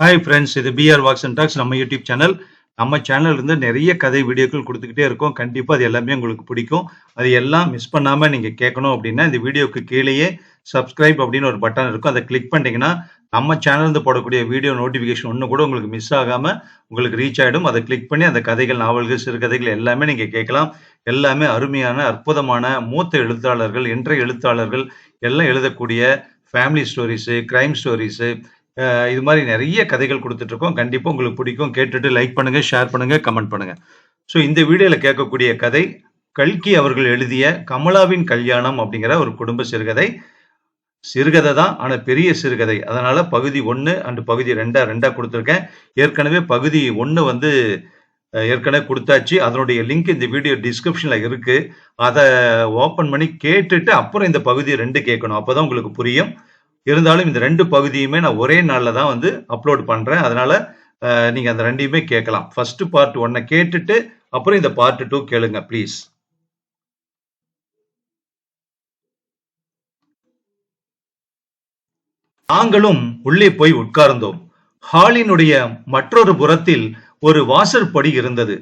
Hi friends இது PR walks and talks நம்ம YouTube channel நம்ம சேனல் இருந்து நிறைய கதை வீடியோக்கள் கொடுத்துக்கிட்டே இருக்கோம். கண்டிப்பாக அது எல்லாமே உங்களுக்கு பிடிக்கும். அது எல்லாம் மிஸ் பண்ணாமல் நீங்கள் கேட்கணும் அப்படின்னா இந்த வீடியோக்கு கீழேயே சப்ஸ்கிரைப் அப்படின்னு ஒரு பட்டன் இருக்கும். அதை கிளிக் பண்ணிட்டீங்கன்னா நம்ம சேனல்ந்து போடக்கூடிய வீடியோ நோட்டிஃபிகேஷன் ஒன்று கூட உங்களுக்கு மிஸ் ஆகாமல் உங்களுக்கு ரீச் ஆகிடும் அதை கிளிக் பண்ணி அந்த கதைகள் நாவல்கள் சிறுகதைகள் எல்லாமே நீங்கள் கேட்கலாம். எல்லாமே அருமையான அற்புதமான மூத்த எழுத்தாளர்கள் இன்றைய எழுத்தாளர்கள் எல்லாம் எழுதக்கூடிய ஃபேமிலி ஸ்டோரிஸு கிரைம் ஸ்டோரிஸு இது மாதிரி நிறைய கதைகள் கொடுத்துட்ருக்கோம். கண்டிப்பாக உங்களுக்கு பிடிக்கும். கேட்டுட்டு லைக் பண்ணுங்கள் ஷேர் பண்ணுங்கள் கமெண்ட் பண்ணுங்க. ஸோ இந்த வீடியோவில் கேட்கக்கூடிய கதை கல்கி அவர்கள் எழுதிய கமலாவின் கல்யாணம் அப்படிங்கிற ஒரு குடும்ப சிறுகதை. சிறுகதை தான் ஆனால் பெரிய சிறுகதை. அதனால் பகுதி ஒன்று அண்டு பகுதி ரெண்டாக ரெண்டாக கொடுத்துருக்கேன். ஏற்கனவே பகுதி ஒன்று வந்து ஏற்கனவே கொடுத்தாச்சு. அதனுடைய லிங்க் இந்த வீடியோ டிஸ்கிரிப்ஷனில் இருக்குது அதை ஓப்பன் பண்ணி கேட்டுட்டு அப்புறம் இந்த பகுதி ரெண்டு கேட்கணும். அப்போ தான் உங்களுக்கு புரியும். இருந்தாலும் இந்த ரெண்டு பகுதியுமே நான் ஒரே நாளில் தான் வந்து அப்லோட் பண்ணுறேன் அதனால அஹ், நீங்க அந்த ரெண்டையுமே கேட்கலாம். ஃபர்ஸ்ட் பார்ட் ஒன்னை கேட்டுட்டு அப்புறம் இந்த பார்ட் டூ கேளுங்க ப்ளீஸ் நாங்களும் உள்ளே போய் உட்கார்ந்தோம். ஹாலினுடைய மற்றொரு புறத்தில் ஒரு வாசற்படி இருந்தது.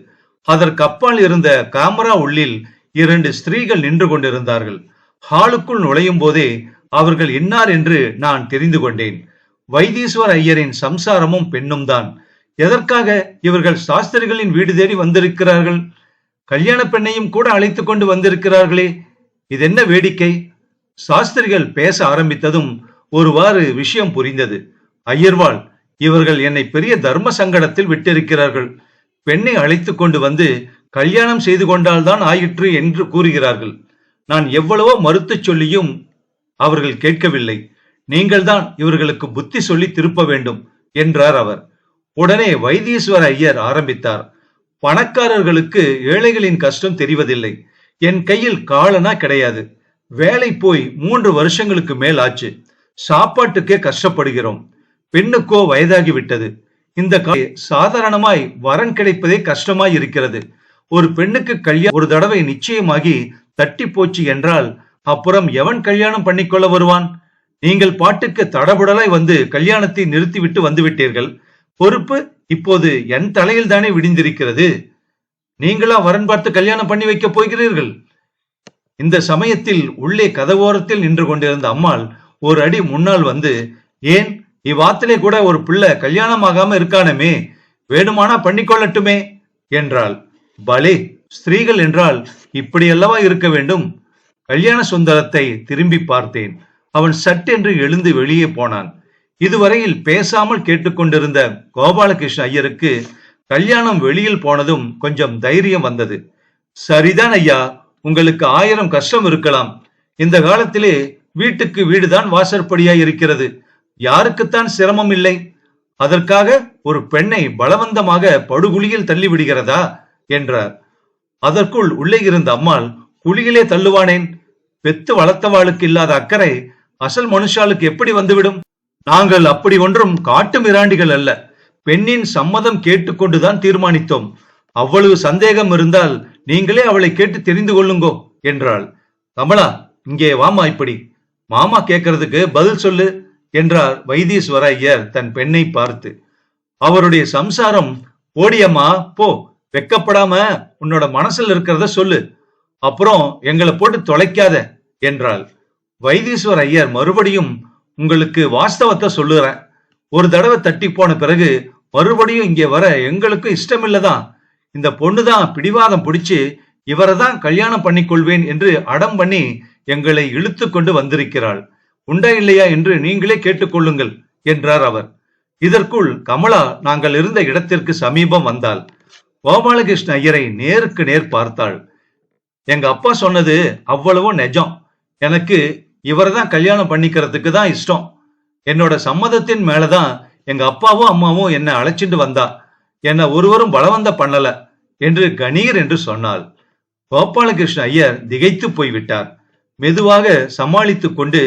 அதற்கப்பால் இருந்த கேமரா உள்ளில் இரண்டு ஸ்திரீகள் நின்று கொண்டிருந்தார்கள். ஹாலுக்குள் நுழையும் போதே அவர்கள் இன்னார் என்று நான் தெரிந்து கொண்டேன். வைத்தீஸ்வர ஐயரின் சம்சாரமும் பெண்ணும் தான். எதற்காக இவர்கள் சாஸ்திரிகளின் வீடு தேடி வந்திருக்கிறார்கள்? கல்யாண பெண்ணையும் கூட அழைத்து கொண்டு வந்திருக்கிறார்களே இது என்ன வேடிக்கை? சாஸ்திரிகள் பேச ஆரம்பித்ததும் ஒருவாறு விஷயம் புரிந்தது. ஐயர்வாள் இவர்கள் என்னை பெரிய தர்ம சங்கடத்தில் விட்டிருக்கிறார்கள். பெண்ணை அழைத்து கொண்டு வந்து கல்யாணம் செய்து கொண்டால்தான் ஆயிற்று என்று கூறுகிறார்கள். நான் எவ்வளவோ மறுத்துச் சொல்லியும் அவர்கள் கேட்கவில்லை. நீங்கள்தான் இவர்களுக்கு புத்தி சொல்லி திருப்ப வேண்டும் என்றார் அவர். உடனே வைத்தீஸ்வர ஐயர் ஆரம்பித்தார். பணக்காரர்களுக்கு ஏழைகளின் கஷ்டம் தெரிவதில்லை. என் கையில் காலனா கிடையாது. வேலை போய் மூன்று வருஷங்களுக்கு மேல் ஆச்சு. சாப்பாட்டுக்கே கஷ்டப்படுகிறோம். பெண்ணுக்கோ வயதாகிவிட்டது. இந்த சாதாரணமாய் வரன் கிடைப்பதே கஷ்டமாய் இருக்கிறது. ஒரு பெண்ணுக்கு கல்யாணம் ஒரு தடவை நிச்சயமாகி தட்டி போச்சு என்றால் அப்புறம் எவன் கல்யாணம் பண்ணிக்கொள்ள வருவான்? நீங்கள் பாட்டுக்கு தடபுடலாய் வந்து கல்யாணத்தை நிறுத்திவிட்டு வந்துவிட்டீர்கள். பொறுப்பு இப்போது என் தலையில் தானே விடிந்திருக்கிறது. நீங்களா வரன் பார்த்து கல்யாணம் பண்ணி வைக்க போகிறீர்கள்? இந்த சமயத்தில் உள்ளே கதவோரத்தில் நின்று கொண்டிருந்த அம்மாள் ஒரு அடி முன்னால் வந்து ஏன் இவ்வாத்திலே கூட ஒரு பிள்ளை கல்யாணம் ஆகாம இருக்கானமே வேணுமானா பண்ணிக்கொள்ளட்டுமே? என்றாள். பலே ஸ்திரீகள் என்றால் இப்படியல்லவா இருக்க வேண்டும்? கல்யாண சுந்தரத்தை திரும்பி பார்த்தேன். அவன் சட்டென்று எழுந்து வெளியே போனான். இதுவரையில் பேசாமல் கேட்டுக்கொண்டிருந்த கோபாலகிருஷ்ண ஐயருக்கு கல்யாணம் வெளியில் போனதும் கொஞ்சம் தைரியம் வந்தது. சரிதான் ஐயா உங்களுக்கு ஆயிரம் கஷ்டம் இருக்கலாம். இந்த காலத்திலே வீட்டுக்கு வீடுதான் வாசற்படியா இருக்கிறது. யாருக்குத்தான் சிரமம் இல்லை. அதற்காக ஒரு பெண்ணை பலவந்தமாக படுகுழியில் தள்ளி விடுகிறதா என்றார். அதற்குள் உள்ளே இருந்த அம்மாள் குழியிலே தள்ளுவானேன். பெத்து வளர்த்தவாளுக்கு இல்லாத அக்கறை அசல் மனுஷாளுக்கு எப்படி வந்துவிடும்? நாங்கள் அப்படி ஒன்றும் காட்டு மிராண்டிகள் அல்ல. பெண்ணின் சம்மதம் கேட்டுக்கொண்டுதான் தீர்மானித்தோம். அவ்வளவு சந்தேகம் இருந்தால் நீங்களே அவளை கேட்டு தெரிந்து கொள்ளுங்கோ என்றாள். கமலா இங்கே வாமா இப்படி. மாமா கேட்கறதுக்கு பதில் சொல்லு என்றார் வைத்தீஸ்வர ஐயர் தன் பெண்ணை பார்த்து. அவருடைய சம்சாரம் போடியம்மா போ. வெக்கப்படாம உன்னோட மனசுல இருக்கிறத சொல்லு. அப்புறம் எங்களை போட்டு தொலைக்காத என்றாள். வைத்தீஸ்வர் ஐயர் மறுபடியும் உங்களுக்கு வாஸ்தவத்தை சொல்லுறேன். ஒரு தடவை தட்டி போன பிறகு மறுபடியும் இங்கே வர எங்களுக்கும் இஷ்டமில்லதான் இந்த பொண்ணுதான் பிடிவாதம் பிடிச்சு இவரை தான் கல்யாணம் பண்ணிக்கொள்வேன் என்று அடம் பண்ணி எங்களை இழுத்து கொண்டு வந்திருக்கிறாள். உண்டா இல்லையா என்று நீங்களே கேட்டுக்கொள்ளுங்கள் என்றார் அவர். இதற்குள் கமலா நாங்கள் இருந்த இடத்திற்கு சமீபம் வந்தாள். கோபாலகிருஷ்ண ஐயரை நேருக்கு நேர் பார்த்தாள். எங்க அப்பா சொன்னது அவ்வளவும் நெஜம். எனக்கு இவரை தான் கல்யாணம் பண்ணிக்கிறதுக்கு தான் இஷ்டம். என்னோட சம்மதத்தின் மேலதான் எங்க அப்பாவும் அம்மாவும் என்னை அழைச்சிட்டு வந்தா. என்னை ஒருவரும் பலவந்த பண்ணல என்று கணீர் என்று சொன்னாள். கோபாலகிருஷ்ண ஐயர் திகைத்து போய்விட்டார். மெதுவாக சமாளித்து கொண்டு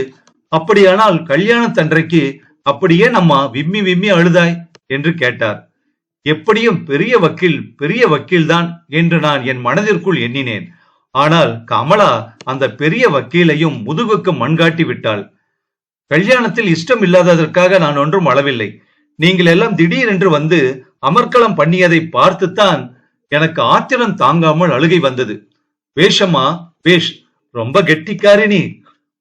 அப்படியானால் கல்யாணத்தன்றைக்கு அப்படியே நம்மா விம்மி விம்மி அழுதாய்? என்று கேட்டார். எப்படியும் பெரிய வக்கீல் பெரிய வக்கீல்தான் என்று நான் என் மனதிற்குள் எண்ணினேன். ஆனால் கமலா அந்த பெரிய வக்கீலையும் முதுகுக்கு மண்காட்டி விட்டாள். கல்யாணத்தில் இஷ்டம் இல்லாததற்காக நான் ஒன்றும் அளவில்லை. நீங்கள் எல்லாம் திடீரென்று வந்து அமர்க்களம் பண்ணியதை பார்த்துத்தான் எனக்கு ஆத்திரம் தாங்காமல் அழுகை வந்தது. வேஷம்மா வேஷ் ரொம்ப கெட்டிக்காரி நீ.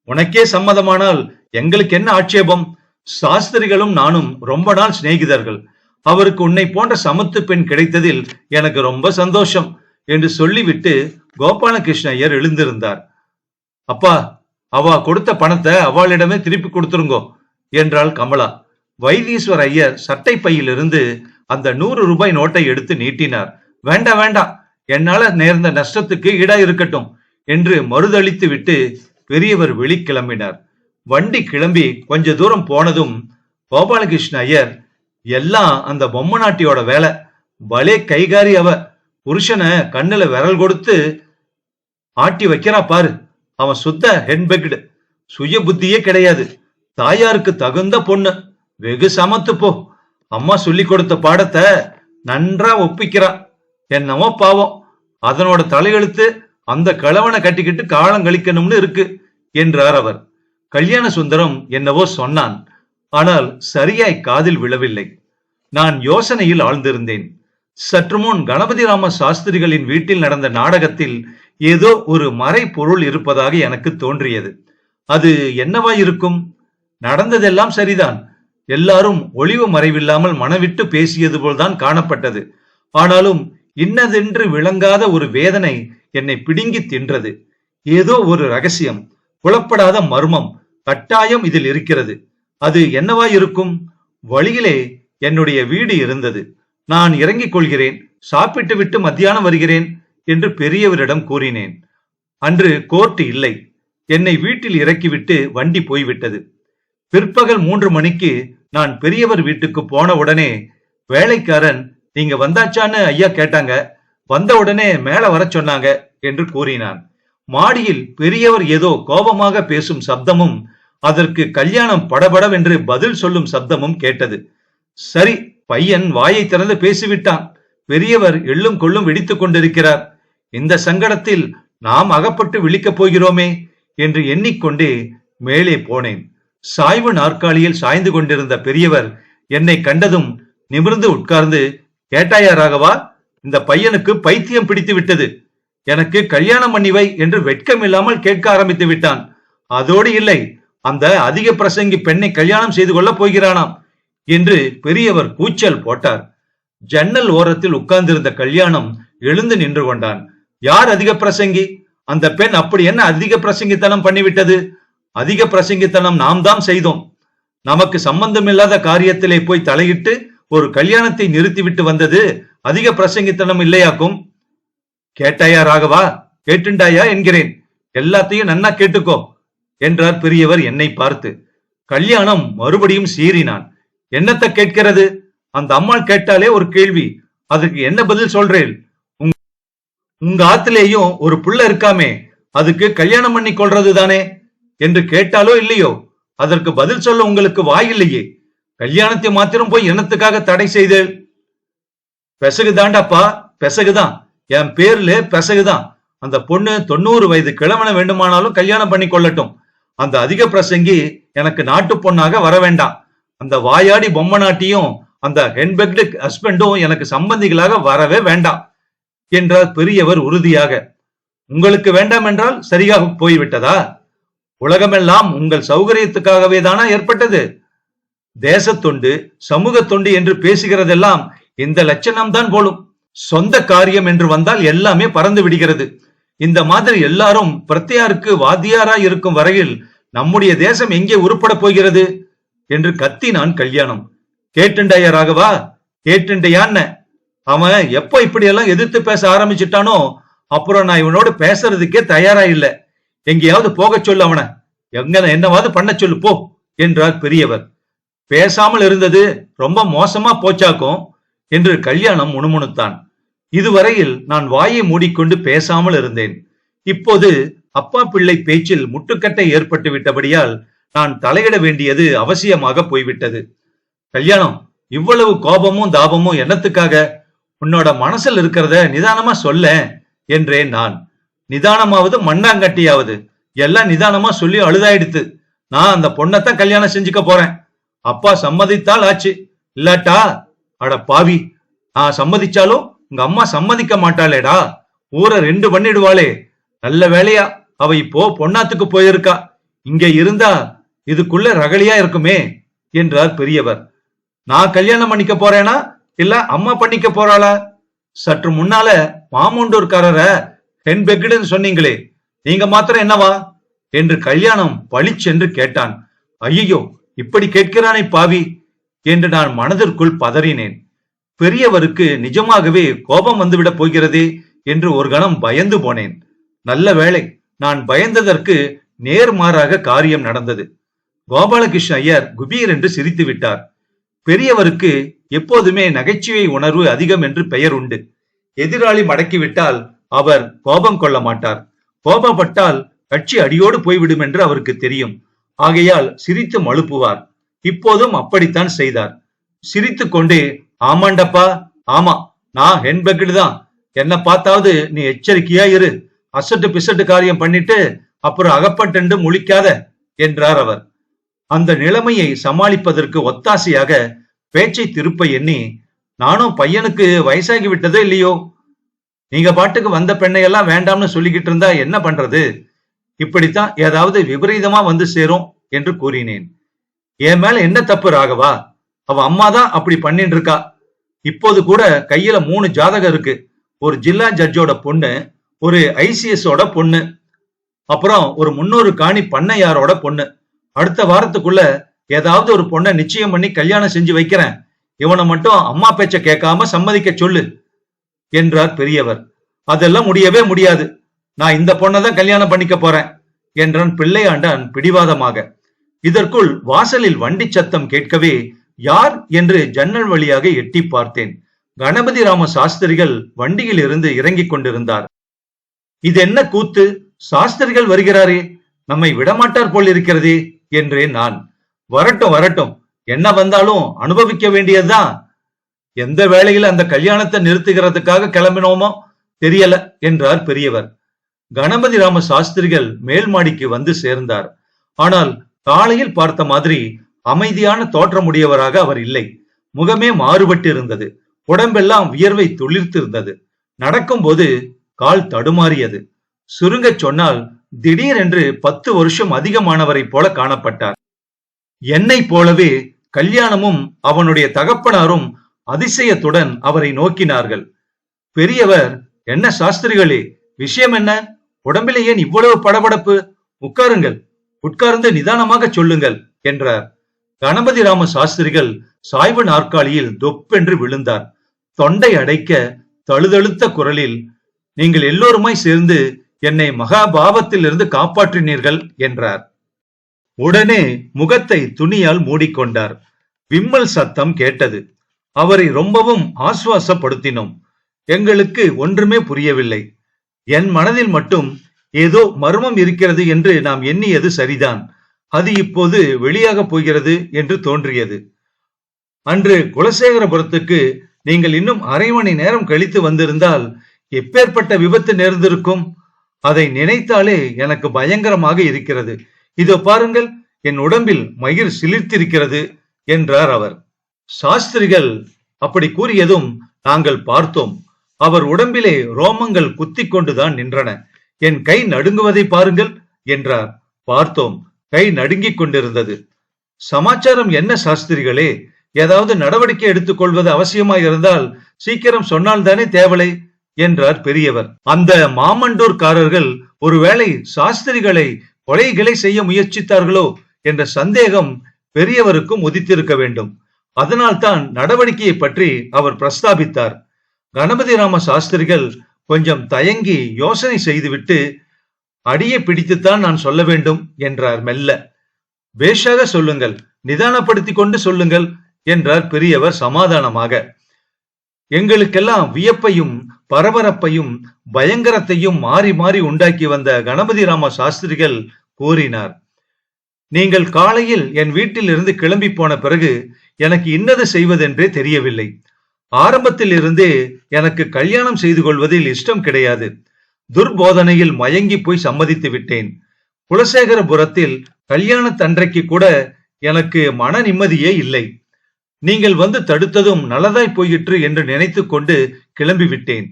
உனக்கே சம்மதமானால் எங்களுக்கு என்ன ஆட்சேபம்? சாஸ்திரிகளும் நானும் ரொம்ப நாள் சிநேகிதர்கள். அவருக்கு உன்னை போன்ற சமத்து பெண் கிடைத்ததில் எனக்கு ரொம்ப சந்தோஷம் என்று சொல்லிவிட்டு கோபாலகிருஷ்ண ஐயர் எழுந்திருந்தார். அப்பா அவ கொடுத்த பணத்தை அவளிடமே திருப்பி கொடுத்துருங்கோ என்றாள் கமலா. வைத்தீஸ்வர் ஐயர் சட்டை பையிலிருந்து அந்த நூறு ரூபாய் நோட்டை எடுத்து நீட்டினார். வேண்டாம் வேண்டாம் என்னால நேர்ந்த நஷ்டத்துக்கு ஈடா இருக்கட்டும் என்று மறுதளித்து விட்டு பெரியவர் வெளி கிளம்பினார் வண்டி கிளம்பி கொஞ்ச தூரம் போனதும் கோபாலகிருஷ்ண ஐயர் எல்லாம் அந்த பொம்மநாட்டியோட வேலை பலே கைகாரி அவ புருஷனை கண்ணுல விரல் கொடுத்து ஆட்டி வைக்கிறா பாரு. அவன் சுத்த ஹெட்பெக்டு சுய புத்தியே கிடையாது. தாயாருக்கு தகுந்த பொண்ணு. வெகு சமத்து போ. அம்மா சொல்லி கொடுத்த பாடத்தை நன்றா ஒப்பிக்கிறா. என்னவோ பாவம். அதனோட தலையெழுத்து அந்த கிழவனை கட்டிக்கிட்டு காலம் கழிக்கணும்னு இருக்கு என்றார் அவர். கல்யாண சுந்தரம் என்னவோ சொன்னான். ஆனால் சரியாய் காதில் விழவில்லை. நான் யோசனையில் ஆழ்ந்திருந்தேன். சற்றுமுன் கணபதி ராம சாஸ்திரிகளின் வீட்டில் நடந்த நாடகத்தில் ஏதோ ஒரு மறை பொருள் இருப்பதாக எனக்கு தோன்றியது. அது என்னவா இருக்கும் நடந்ததெல்லாம் சரிதான். எல்லாரும் ஒளிவு மறைவில்லாமல் மனவிட்டு பேசியது போல்தான் காணப்பட்டது. ஆனாலும் இன்னதென்று விளங்காத ஒரு வேதனை என்னை பிடுங்கி தின்றது. ஏதோ ஒரு ரகசியம் புலப்படாத மர்மம் கட்டாயம் இதில் இருக்கிறது. அது என்னவா இருக்கும் வழியிலே என்னுடைய வீடு இருந்தது. நான் இறங்கிக் கொள்கிறேன் சாப்பிட்டு விட்டு மத்தியானம் வருகிறேன் என்று பெரியவரிடம் கூறினேன். அன்று கோர்ட் இல்லை. என்னை வீட்டில் இறக்கிவிட்டு வண்டி போய்விட்டது. பிற்பகல் மூன்று மணிக்கு நான் பெரியவர் வீட்டுக்கு போன உடனே வேலைக்காரன் நீங்க வந்தாச்சான்னு ஐயா கேட்டாங்க. வந்த உடனே மேல வர சொன்னாங்க என்று கூறினான். மாடியில் பெரியவர் ஏதோ கோபமாக பேசும் சப்தமும் அதற்கு கல்யாணம் படபடவென்று பதில் சொல்லும் சப்தமும் கேட்டது. சரி பையன் வாயை திறந்து பேசிவிட்டான். பெரியவர் எள்ளும் கொள்ளும் வெடித்துக் கொண்டிருக்கிறார். இந்த சங்கடத்தில் நாம் அகப்பட்டு விழிக்கப் போகிறோமே என்று எண்ணிக்கொண்டே மேலே போனேன். சாய்வு நாற்காலியில் சாய்ந்து கொண்டிருந்த பெரியவர் என்னை கண்டதும் நிமிர்ந்து உட்கார்ந்து கேட்டாயா ராகவா இந்த பையனுக்கு பைத்தியம் பிடித்து விட்டது. எனக்கு கல்யாணம் பண்ணிவை என்று வெட்கம் இல்லாமல் கேட்க ஆரம்பித்து விட்டான். அதோடு இல்லை அந்த அதிக பிரசங்கி பெண்ணை கல்யாணம் செய்து கொள்ளப் போகிறானாம். என்று பெரியவர் கூச்சல் போட்டார். ஜன்னல் ஓரத்தில் உட்கார்ந்திருந்த கல்யாணம் எழுந்து நின்று கொண்டான். யார் அதிக பிரசங்கி? அந்த பெண் அப்படி என்ன அதிக பிரசங்கித்தனம் பண்ணிவிட்டது? அதிக பிரசங்கித்தனம் நாம் தான் செய்தோம். நமக்கு சம்பந்தமில்லாத காரியத்திலே போய் தலையிட்டு ஒரு கல்யாணத்தை நிறுத்திவிட்டு வந்தது அதிக பிரசங்கித்தனம் இல்லையாக்கும்? கேட்டாயா ராகவா? கேட்டுண்டாயா என்கிறேன். எல்லாத்தையும் நன்னா கேட்டுக்கோ என்றார் பெரியவர் என்னை பார்த்து. கல்யாணம் மறுபடியும் சீறினான். என்னத்தை கேட்கிறது? அந்த அம்மாள் கேட்டாலே ஒரு கேள்வி. அதுக்கு என்ன பதில் சொல்றேன்? உங்க- உங்க ஆத்திலேயும் ஒரு புள்ள இருக்காமே அதுக்கு கல்யாணம் பண்ணி கொள்றது தானே என்று கேட்டாலோ இல்லையோ? அதற்கு பதில் சொல்ல உங்களுக்கு வாய் இல்லையே? கல்யாணத்தை மாத்திரம் போய் என்னத்துக்காக தடை செய்தேள்? பெசகுதாண்டாப்பா பெசகுதான். என் பேர்ல பெசகுதான். அந்த பொண்ணு தொண்ணூறு வயது கிழவன வேண்டுமானாலும் கல்யாணம் பண்ணி கொள்ளட்டும். அந்த அதிக பிரசங்கி எனக்கு நாட்டு பொண்ணாக வர வேண்டாம் அந்த வாயாடி பொம்மை நாட்டியும் அந்த ஹென்பெக்டு ஹஸ்பண்டும் எனக்கு சம்பந்திகளாக வரவே வேண்டாம் என்றார் பெரியவர் உறுதியாக. உங்களுக்கு வேண்டாம் என்றால் சரியாக போய்விட்டதா? உலகமெல்லாம் உங்கள் சௌகரியத்துக்காகவே தானா ஏற்பட்டது? தேசத்தொண்டு சமூக தொண்டு என்று பேசுகிறதெல்லாம் இந்த லட்சணம் தான் போலும். சொந்த காரியம் என்று வந்தால் எல்லாமே பறந்து விடுகிறது. இந்த மாதிரி எல்லாரும் பிரத்தியாருக்கு வாத்தியாரா இருக்கும் வரையில் நம்முடைய தேசம் எங்கே உருப்பட போகிறது? என்று கத்தினான் கல்யாணம். கேட்டுண்டையா ராகவா? கேட்டுண்டையான்ன. அவன் எப்போ இப்படியெல்லாம் எதிர்த்து பேச ஆரம்பிச்சிட்டானோ அப்புறம் நான் இவனோட பேசுறதுக்கே தயாரா இல்ல. எங்கேயாவது போகச் சொல்லு அவனை. எங்க என்னவாவது பண்ண சொல்லு போ என்றார் பெரியவர். பேசாமல் இருந்தது ரொம்ப மோசமா போச்சாக்கும் என்று கல்யாணம் முணுமுணுத்தான். இதுவரையில் நான் வாயை மூடிக்கொண்டு பேசாமல் இருந்தேன். இப்போது அப்பா பிள்ளை பேச்சில் முட்டுக்கட்டை ஏற்பட்டு விட்டபடியால் நான் தலையிட வேண்டியது அவசியமாக போய்விட்டது. கல்யாணம் இவ்வளவு கோபமும் தாபமும் என்னத்துக்காக? உன்னோட மனசில் இருக்கிறத நிதானமா சொல்ல என்றேன் நான். நிதானமாவது மண்ணாங்கட்டியாவது. எல்லாம் நிதானமா சொல்லி அழுதாயிடுத்து. நான் அந்த பொண்ணத்தான் கல்யாணம் செஞ்சுக்க போறேன். அப்பா சம்மதித்தால் ஆச்சு. இல்லாட்டா? அட பாவி. நான் சம்மதிச்சாலும் உங்க அம்மா சம்மதிக்க மாட்டாளேடா. ஊரை ரெண்டு பண்ணிடுவாளே. நல்ல வேலையா அவ இப்போ பொண்ணாத்துக்கு போயிருக்கா. இங்க இருந்தா இதுக்குள்ள ரகலியா இருக்குமே என்றார் பெரியவர். நான் கல்யாணம் பண்ணிக்க போறேனா? இல்ல அம்மா பண்ணிக்க போறாளா? சற்று முன்னால மாமூண்டூர்காரர ஹென் பெக்குடுன்னு சொன்னீங்களே நீங்க மாத்திரம் என்னவா? என்று கல்யாணம் பளிச்சென்று கேட்டான். ஐயோ இப்படி கேட்கிறானே பாவி என்று நான் மனதிற்குள் பதறினேன். பெரியவருக்கு நிஜமாகவே கோபம் வந்துவிடப் போகிறதே என்று ஒரு கணம் பயந்து போனேன். நல்ல வேளை நான் பயந்ததற்கு நேர்மாறாக காரியம் நடந்தது. கோபாலகிருஷ்ண ஐயர் குபீர் என்று சிரித்து விட்டார். பெரியவருக்கு எப்போதுமே நகைச்சுவை உணர்வு அதிகம் என்று பெயர் உண்டு. எதிராளி மடக்கிவிட்டால் அவர் கோபம் கொள்ள மாட்டார். கோபப்பட்டால் கட்சி அடியோடு போய்விடும் என்று அவருக்கு தெரியும். ஆகையால் சிரித்து மழுப்புவார். இப்போதும் அப்படித்தான் செய்தார். சிரித்து கொண்டே ஆமாண்டப்பா ஆமா நான் ஹென்பெக்டு தான். என்ன பார்த்தாவது நீ எச்சரிக்கையா இரு. அசட்டு பிசட்டு காரியம் பண்ணிட்டு அப்புறம் அகப்பட்டென்று முழிக்காத என்றார் அவர். அந்த நிலைமையை சமாளிப்பதற்கு ஒத்தாசையாக பேச்சை திருப்ப எண்ணி நானும் பையனுக்கு வயசாகி விட்டதோ இல்லையோ? நீங்க பாட்டுக்கு வந்த பெண்ணை எல்லாம் வேண்டாம்னு சொல்லிக்கிட்டு இருந்தா என்ன பண்றது? இப்படித்தான் ஏதாவது விபரீதமா வந்து சேரும் என்று கூறினேன். என் மேல என்ன தப்பு ராகவா? அவ அம்மா தான் அப்படி பண்ணிட்டு இருக்கா. இப்போது கூட கையில மூணு ஜாதகம் இருக்கு. ஒரு ஜில்லா ஜட்ஜோட பொண்ணு ஒரு ஐசிஎஸோட பொண்ணு அப்புறம் ஒரு முன்னூறு காணி பண்ணையாரோட பொண்ணு. அடுத்த வாரத்துக்குள்ள ஏதாவது ஒரு பொண்ணை நிச்சயம் பண்ணி கல்யாணம் செஞ்சு வைக்கிறேன். இவனை மட்டும் அம்மா பேச்ச கேட்காம சம்மதிக்க சொல்லு என்றார் பெரியவர். அதெல்லாம் முடியவே முடியாது. நான் இந்த பொண்ணை தான் கல்யாணம் பண்ணிக்க போறேன் என்றான் பிள்ளையாண்டான் பிடிவாதமாக. இதற்குள் வாசலில் வண்டி சத்தம் கேட்கவே யார் என்று ஜன்னல் வழியாக எட்டி பார்த்தேன். கணபதி ராம சாஸ்திரிகள் வண்டியில் இருந்து இறங்கிக் கொண்டிருந்தார். இது என்ன கூத்து? சாஸ்திரிகள் வருகிறாரே நம்மை விடமாட்டார் போல் இருக்கிறதே என்றேன் நான். வரட்டும் வரட்டும். என்ன வந்தாலும் அனுபவிக்க வேண்டியதுதான். எந்த வேளையில் அந்த கல்யாணத்தை நிறுத்துகிறதுக்காக கிளம்பினோமோ தெரியல என்றார் பெரியவர். கணபதி ராம சாஸ்திரிகள் மேல் மாடிக்கு வந்து சேர்ந்தார். ஆனால் காலையில் பார்த்த மாதிரி அமைதியான தோற்றமுடையவராக அவர் இல்லை. முகமே மாறுபட்டு இருந்தது உடம்பெல்லாம் வியர்வை துளிர்த்திருந்தது. நடக்கும்போது கால் தடுமாறியது. சுருங்கச் சொன்னால் திடீரென்று பத்து வருஷம் அதிகமானவரைப் போல காணப்பட்டார். என்னை போலவே கல்யாணமும் அவனுடைய தகப்பனாரும் அதிசயத்துடன் அவரை நோக்கினார்கள். பெரியவர் என்ன சாஸ்திரிகளே விஷயம் என்ன? உடம்பிலே ஏன் இவ்வளவு படபடப்பு? உட்காருங்கள் உட்கார்ந்து நிதானமாக சொல்லுங்கள் என்றார். கணபதி ராம சாஸ்திரிகள் சாய்வு நாற்காலியில் தொப்பென்று விழுந்தார். தொண்டை அடைக்க தழுதழுத்த குரலில் நீங்கள் எல்லோருமாய் சேர்ந்து என்னை மகாபாவத்தில் இருந்து காப்பாற்றினீர்கள் என்றார். உடனே முகத்தை துணியால் மூடிக்கொண்டார். விம்மல் சத்தம் கேட்டது. அவரை ரொம்பவும் ஆசுவாசப்படுத்தினோம். எங்களுக்கு ஒன்றுமே புரியவில்லை. என் மனதில் மட்டும் ஏதோ மர்மம் இருக்கிறது என்று நாம் எண்ணியது சரிதான். அது இப்போது வெளியாக போகிறது என்று தோன்றியது. அன்று குலசேகரபுரத்துக்கு நீங்கள் இன்னும் அரை மணி நேரம் கழித்து வந்திருந்தால் எப்பேற்பட்ட விபத்து நேர்ந்திருக்கும்? அதை நினைத்தாலே எனக்கு பயங்கரமாக இருக்கிறது. இதோ பாருங்கள் என் உடம்பில் மயிர் சிலிர்த்திருக்கிறது என்றார் அவர். சாஸ்திரிகள் அப்படி கூறியதும் நாங்கள் பார்த்தோம். அவர் உடம்பிலே ரோமங்கள் குத்தி கொண்டுதான் நின்றன. என் கை நடுங்குவதை பாருங்கள் என்றார். பார்த்தோம் கை நடுங்கிக் கொண்டிருந்தது. சமாச்சாரம் என்ன சாஸ்திரிகளே? ஏதாவது நடவடிக்கை எடுத்துக்கொள்வது அவசியமா இருந்தால் சீக்கிரம் சொன்னால் தானே தேவலை? என்றார் பெரியவர். அந்த மாமண்டூர்காரர்கள் ஒருவேளை சாஸ்திரிகளை கொலைகளை செய்ய முயற்சித்தார்களோ என்ற சந்தேகம் பெரியவருக்கும் உதித்திருக்க வேண்டும். அதனால்தான் நடவடிக்கையை பற்றி அவர் பிரஸ்தாபித்தார். கணபதி ராம சாஸ்திரிகள் கொஞ்சம் தயங்கி யோசனை செய்துவிட்டு அடியை பிடித்துத்தான் நான் சொல்ல வேண்டும் என்றார் மெல்ல. பேஷாக சொல்லுங்கள் நிதானப்படுத்திக் கொண்டு சொல்லுங்கள் என்றார் பெரியவர் சமாதானமாக. எங்களுக்கெல்லாம் வியப்பையும் பரபரப்பையும் பயங்கரத்தையும் மாறி மாறி உண்டாக்கி வந்த கணபதி ராம சாஸ்திரிகள் கூறினார். நீங்கள் காலையில் என் வீட்டில் இருந்து கிளம்பி போன பிறகு எனக்கு இன்னது செய்வதென்றே தெரியவில்லை. ஆரம்பத்தில் இருந்தே எனக்கு கல்யாணம் செய்து கொள்வதில் இஷ்டம் கிடையாது. துர்போதனையில் மயங்கி போய் சம்மதித்து விட்டேன். குலசேகரபுரத்தில் கல்யாண தன்றைக்கு கூட எனக்கு மன நிம்மதியே இல்லை. நீங்கள் வந்து தடுத்ததும் நல்லதாய் போயிற்று என்று நினைத்து கொண்டு கிளம்பி விட்டேன்.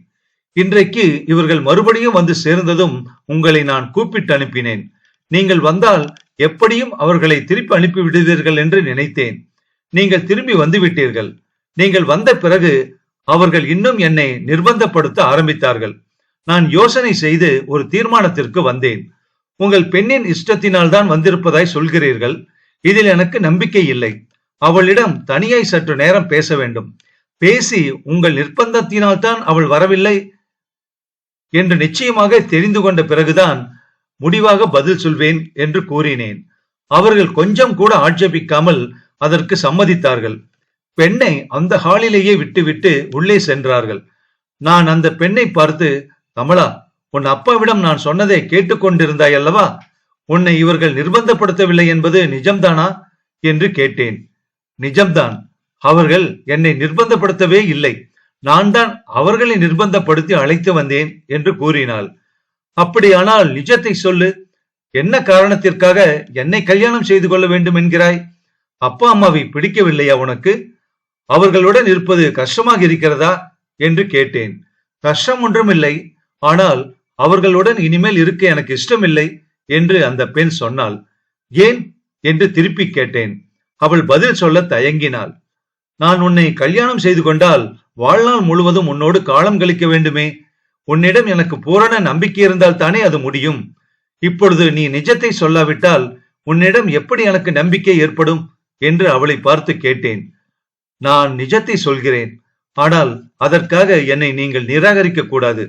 இன்றைக்கு இவர்கள் மறுபடியும் வந்து சேர்ந்ததும் உங்களை நான் கூப்பிட்டு அனுப்பினேன். நீங்கள் வந்தால் எப்படியும் அவர்களை திருப்பி அனுப்பி விடுவீர்கள் என்று நினைத்தேன். நீங்கள் திரும்பி வந்து விட்டீர்கள் நீங்கள் வந்த பிறகு அவர்கள் இன்னும் என்னை நிர்பந்தப்படுத்த ஆரம்பித்தார்கள். நான் யோசனை செய்து ஒரு தீர்மானத்திற்கு வந்தேன். உங்கள் பெண்ணின் இஷ்டத்தினால் தான் வந்திருப்பதாய் சொல்கிறீர்கள். இதில் எனக்கு நம்பிக்கை இல்லை. அவளிடம் தனியாய் சற்று நேரம் பேச வேண்டும். பேசி உங்கள் நிர்பந்தத்தினால் தான் அவள் வரவில்லை. என்று நிச்சயமாக தெரிந்து கொண்ட பிறகுதான் முடிவாக பதில் சொல்வேன் என்று கூறினேன். அவர்கள் கொஞ்சம் கூட ஆட்சேபிக்காமல் அதற்கு சம்மதித்தார்கள். பெண்ணை அந்த ஹாலிலேயே விட்டுவிட்டு உள்ளே சென்றார்கள். நான் அந்த பெண்ணை பார்த்து கமலா உன் அப்பாவிடம் நான் சொன்னதை கேட்டுக்கொண்டிருந்தாய் அல்லவா? உன்னை இவர்கள் நிர்பந்தப்படுத்தவில்லை என்பது நிஜம்தானா? என்று கேட்டேன். நிஜம்தான். அவர்கள் என்னை நிர்பந்தப்படுத்தவே இல்லை. நான் தான் அவர்களை நிர்பந்தப்படுத்தி அழைத்து வந்தேன் என்று கூறினாள். அப்படியானால் நிஜத்தை சொல்லு. என்ன காரணத்திற்காக என்னை கல்யாணம் செய்து கொள்ள வேண்டும் என்கிறாய்? அப்பா அம்மாவை பிடிக்கவில்லையா உனக்கு? அவர்களுடன் இருப்பது கஷ்டமாக இருக்கிறதா? என்று கேட்டேன். கஷ்டம் ஒன்றும் இல்லை ஆனால் அவர்களுடன் இனிமேல் இருக்க எனக்கு இஷ்டமில்லை என்று அந்த பெண் சொன்னாள். ஏன்? என்று திருப்பி கேட்டேன். அவள் பதில் சொல்ல தயங்கினாள். நான் உன்னை கல்யாணம் செய்து கொண்டால் வாழ்நாள் முழுவதும் உன்னோடு காலம் கழிக்க வேண்டுமே. உன்னிடம் எனக்கு பூரண நம்பிக்கை இருந்தால் தானே அது முடியும். இப்பொழுது நீ நிஜத்தை சொல்லாவிட்டால் உன்னிடம் எப்படி எனக்கு நம்பிக்கை ஏற்படும் என்று அவளை பார்த்து கேட்டேன். நான் நிஜத்தை சொல்கிறேன். ஆனால் அதற்காக என்னை நீங்கள் நிராகரிக்க கூடாது.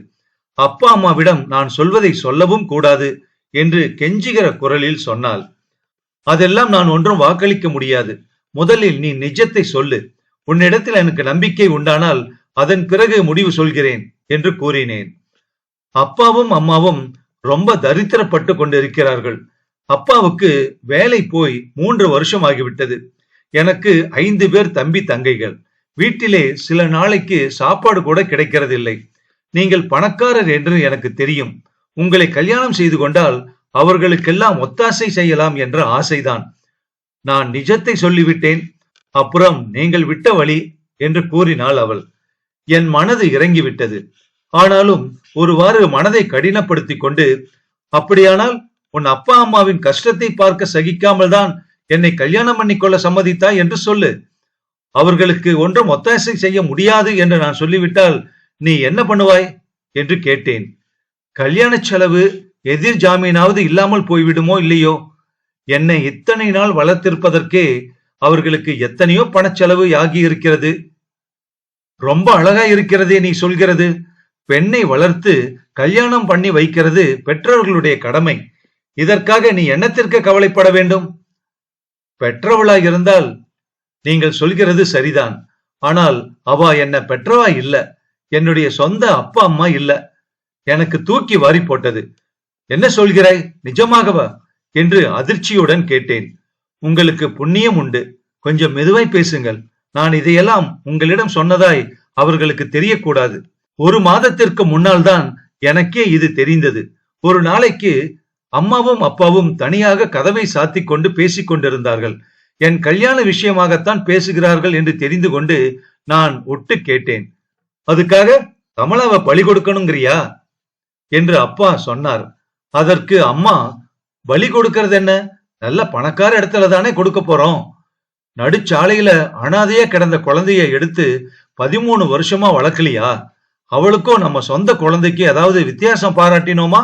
அப்பா அம்மாவிடம் நான் சொல்வதை சொல்லவும் கூடாது என்று கெஞ்சுகிற குரலில் சொன்னாள். அதெல்லாம் நான் ஒன்றும் வாக்களிக்க முடியாது. முதலில் நீ நிஜத்தை சொல்லு. உன்னிடத்தில் எனக்கு நம்பிக்கை உண்டானால் அதன் பிறகு முடிவு சொல்கிறேன் என்று கூறினேன். அப்பாவும் அம்மாவும் ரொம்ப தரித்திரப்பட்டு கொண்டிருக்கிறார்கள். அப்பாவுக்கு வேலை போய் மூன்று வருஷம் ஆகிவிட்டது எனக்கு ஐந்து பேர் தம்பி தங்கைகள். வீட்டிலே சில நாளைக்கு சாப்பாடு கூட கிடைக்கிறதில்லை. நீங்கள் பணக்காரர் என்று எனக்கு தெரியும். உங்களை கல்யாணம் செய்து கொண்டால் அவர்களுக்கெல்லாம் ஒத்தாசை செய்யலாம் என்ற ஆசைதான். நான் நிஜத்தை சொல்லிவிட்டேன். அப்புறம் நீங்கள் விட்ட வழி என்று கூறினாள் அவள். என் மனது இறங்கிவிட்டது. ஆனாலும் ஒருவாறு மனதை கடினப்படுத்திக் கொண்டு அப்படியானால் உன் அப்பா அம்மாவின் கஷ்டத்தை பார்க்க சகிக்காமல் தான் என்னை கல்யாணம் பண்ணிக்கொள்ள சம்மதித்தாய் என்று சொல்லு. அவர்களுக்கு ஒன்றும் ஒத்தாசை செய்ய முடியாது என்று நான் சொல்லிவிட்டால் நீ என்ன பண்ணுவாய்? என்று கேட்டேன். கல்யாண செலவு எதிர் ஜாமீனாவது இல்லாமல் போய்விடுமோ இல்லையோ? என்னை இத்தனை நாள் வளர்த்திருப்பதற்கே அவர்களுக்கு எத்தனையோ பணச்செலவு ஆகி இருக்கிறது ரொம்ப அழகா இருக்கிறதே நீ சொல்கிறது. பெண்ணை வளர்த்து கல்யாணம் பண்ணி வைக்கிறது பெற்றோர்களுடைய கடமை. இதற்காக நீ என்னத்திற்கு கவலைப்பட வேண்டும்? பெற்றவளா இருந்தால் நீங்கள் சொல்கிறது சரிதான். ஆனால் அவ என்ன பெற்றவா இல்ல. என்னுடைய சொந்த அப்பா அம்மா இல்ல. எனக்கு தூக்கி வாரி போட்டது. என்ன சொல்கிறாய்? நிஜமாகவா? என்று அதிர்ச்சியுடன் கேட்டேன். உங்களுக்கு புண்ணியம் உண்டு. கொஞ்சம் மெதுவாய் பேசுங்கள். நான் இதையெல்லாம் உங்களிடம் சொன்னதாய் அவர்களுக்கு தெரியக்கூடாது. ஒரு மாதத்திற்கு முன்னால் தான் எனக்கே இது தெரிந்தது. ஒரு நாளைக்கு அம்மாவும் அப்பாவும் தனியாக கதவை சாத்திக் கொண்டு பேசிக் கொண்டிருந்தார்கள். என் கல்யாண விஷயமாகத்தான் பேசுகிறார்கள் என்று தெரிந்து கொண்டு நான் ஒட்டு கேட்டேன். அதுக்காக கமலாவை பலி கொடுக்கணுங்கிறியா? என்று அப்பா சொன்னார். அதற்கு அம்மா பலி கொடுக்கறது என்ன நல்ல பணக்கார இடத்துல தானே கொடுக்க போறோம். நடுச்சாலையில அனாதையா கிடந்த குழந்தைய எடுத்து பதிமூணு வருஷமா வளர்க்கலையா? அவளுக்கும் நம்ம சொந்த குழந்தைக்கு ஏதாவது வித்தியாசம் பாராட்டினோமா?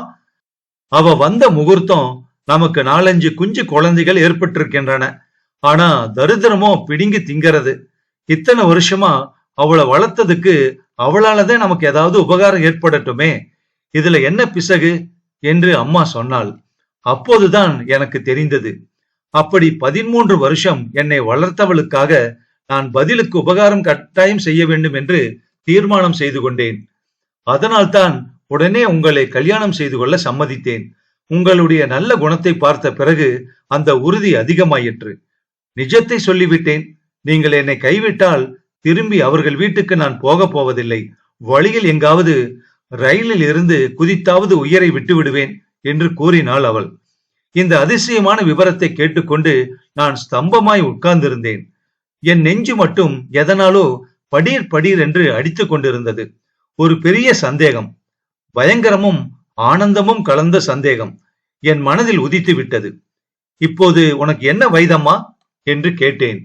அவ வந்த முகூர்த்தம் நமக்கு நாலஞ்சு குஞ்சு குழந்தைகள் ஏற்பட்டிருக்கின்றன. ஆனா தரித்திரமோ பிடுங்கி திங்கிறது. இத்தனை வருஷமா அவளை வளர்த்ததுக்கு அவளாலதான் நமக்கு ஏதாவது உபகாரம் ஏற்படட்டுமே. இதுல என்ன பிசகு? என்று அம்மா சொன்னாள். அப்போதுதான் எனக்கு தெரிந்தது. அப்படி பதிமூன்று வருஷம் என்னை வளர்த்தவளுக்காக நான் பதிலுக்கு உபகாரம் கட்டாயம் செய்ய வேண்டும் என்று தீர்மானம் செய்து கொண்டேன். அதனால்தான் உடனே உங்களை கல்யாணம் செய்து கொள்ள சம்மதித்தேன். உங்களுடைய நல்ல குணத்தை பார்த்த பிறகு அந்த உறுதி அதிகமாயிற்று. நிஜத்தை சொல்லிவிட்டேன். நீங்கள் என்னை கைவிட்டால் திரும்பி அவர்கள் வீட்டுக்கு நான் போக போவதில்லை. வழியில் எங்காவது ரயிலில் இருந்து குதித்தாவது உயிரை விட்டு விடுவேன் என்று கூறினாள் அவள். இந்த அதிசயமான விவரத்தை கேட்டுக்கொண்டு நான் ஸ்தம்பமாய் உட்கார்ந்திருந்தேன். என் நெஞ்சு மட்டும் எதனாலோ படீர் படீர் என்று அடித்துக் கொண்டிருந்தது. ஒரு பெரிய சந்தேகம் பயங்கரமும் ஆனந்தமும் கலந்த சந்தேகம் என் மனதில் உதித்து விட்டது. இப்போது உனக்கு என்ன வயதம்மா என்று கேட்டேன்.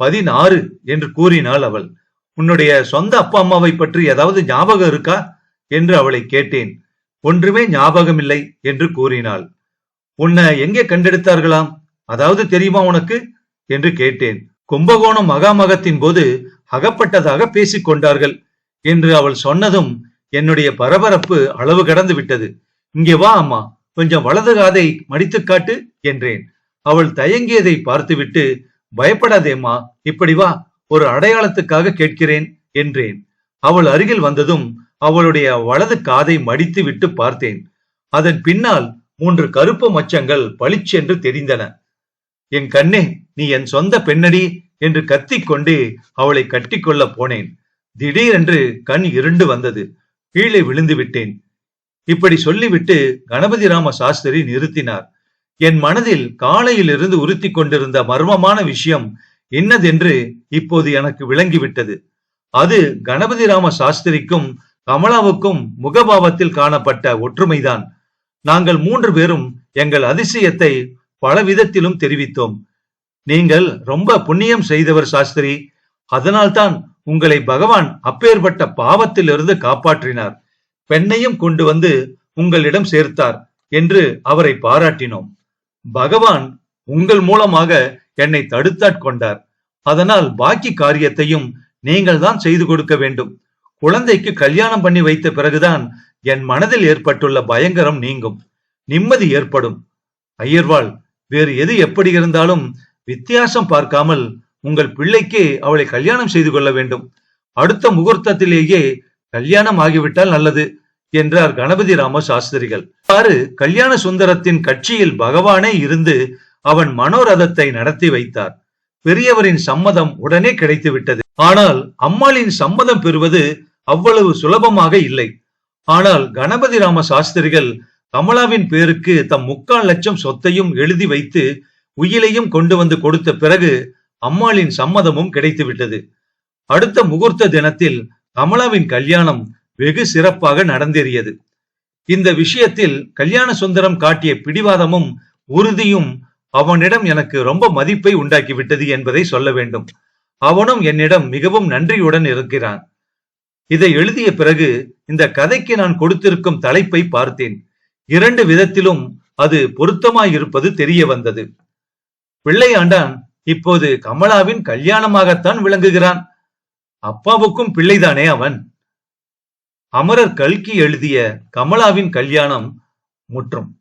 பதினாறு என்று கூறினாள் அவள். உன்னுடைய சொந்த அப்பா அம்மாவை பற்றி ஏதாவது ஞாபகம் இருக்கா? என்று அவளை கேட்டேன். ஒன்றுமே ஞாபகமில்லை என்று கூறினாள். உன்னை எங்கே கண்டெடுத்தார்களாம்? அதாவது தெரியுமா உனக்கு? என்று கேட்டேன். கும்பகோணம் மகாமகத்தின் போது அகப்பட்டதாக பேசிக் கொண்டார்கள் என்று அவள் சொன்னதும் என்னுடைய பரபரப்பு அளவு கடந்து விட்டது. இங்கே வா அம்மா. கொஞ்சம் வலது காதை மடித்து காட்டு என்றேன். அவள் தயங்கியதை பார்த்துவிட்டு பயப்படாதேம்மா இப்படி வா. ஒரு அடையாளத்துக்காக கேட்கிறேன் என்றேன். அவள் அருகில் வந்ததும் அவளுடைய வலது காதை மடித்து விட்டு பார்த்தேன். அதன் பின்னால் மூன்று கருப்பு மச்சங்கள் பளிச்சென்று தெரிந்தன. என் கண்ணே நீ என் சொந்த பெண்ணடி என்று கத்திக்கொண்டு அவளை கட்டிக்கொள்ள போனேன். திடீரென்று கண் இருண்டு வந்தது. கீழே விழுந்து விட்டேன். இப்படி சொல்லிவிட்டு கணபதி ராம சாஸ்திரி நிறுத்தினார். என் மனதில் காலையில் இருந்து உறுத்தி கொண்டிருந்த மர்மமான விஷயம் என்னதென்று இப்போது எனக்கு விளங்கிவிட்டது. அது கணபதி ராம சாஸ்திரிக்கும் கமலாவுக்கும் முகபாவத்தில் காணப்பட்ட ஒற்றுமைதான். நாங்கள் மூன்று பேரும் எங்கள் அதிசயத்தை பல விதத்திலும் தெரிவித்தோம். நீங்கள் ரொம்ப புண்ணியம் செய்தவர் சாஸ்திரி. அதனால்தான் உங்களை பகவான் அப்பேற்பட்ட பாவத்திலிருந்து காப்பாற்றினார். பெண்ணையும் கொண்டு வந்து உங்களிடம் சேர்த்தார் என்று அவரை பாராட்டினோம். பகவான் உங்கள் மூலமாக என்னை தடுத்தாட் கொண்டார். அதனால் பாக்கி காரியத்தையும் நீங்கள் தான் செய்து கொடுக்க வேண்டும். குழந்தைக்கு கல்யாணம் பண்ணி வைத்த பிறகுதான் என் மனதில் ஏற்பட்டுள்ள பயங்கரம் நீங்கும். நிம்மதி ஏற்படும். ஐயர்வாள் வேறு எது எப்படி இருந்தாலும் வித்தியாசம் பார்க்காமல் உங்கள் பிள்ளைக்கு அவளை கல்யாணம் செய்து கொள்ள வேண்டும். அடுத்த முகூர்த்தத்திலேயே கல்யாணம் ஆகிவிட்டால் நல்லது என்றார் கணபதி ராம சாஸ்திரிகள் அவ்வாறு கல்யாண சுந்தரத்தின் கட்சியில் பகவானே இருந்து அவன் மனோரதத்தை நடத்தி வைத்தார். பெரியவரின் சம்மதம் உடனே கிடைத்து விட்டது ஆனால் அம்மாளின் சம்மதம் பெறுவது அவ்வளவு சுலபமாக இல்லை. ஆனால் கணபதி ராம சாஸ்திரிகள் கமலாவின் பேருக்கு தம் முக்கால் லட்சம் சொத்தையும் எழுதி வைத்து உயிலையும் கொண்டு வந்து கொடுத்த பிறகு அம்மாளின் சம்மதமும் கிடைத்து விட்டது அடுத்த முகூர்த்த தினத்தில் கமலாவின் கல்யாணம் வெகு சிறப்பாக நடந்தேறியது. இந்த விஷயத்தில் கல்யாண சுந்தரம் காட்டிய பிடிவாதமும் உறுதியும் அவனிடம் எனக்கு ரொம்ப மதிப்பை உண்டாக்கிவிட்டது என்பதை சொல்ல வேண்டும். அவனும் என்னிடம் மிகவும் நன்றியுடன் இருக்கிறான். இதை எழுதிய பிறகு இந்த கதைக்கு நான் கொடுத்திருக்கும் தலைப்பை பார்த்தேன். இரண்டு விதத்திலும் அது பொருத்தமாயிருப்பது தெரிய வந்தது. பிள்ளையாண்டான் இப்போது கமலாவின் கல்யாணமாகத்தான் விளங்குகிறான். அப்பாவுக்கும் பிள்ளைதானே அவன்? அமரர் கல்கி எழுதிய கமலாவின் கல்யாணம் முற்றும்.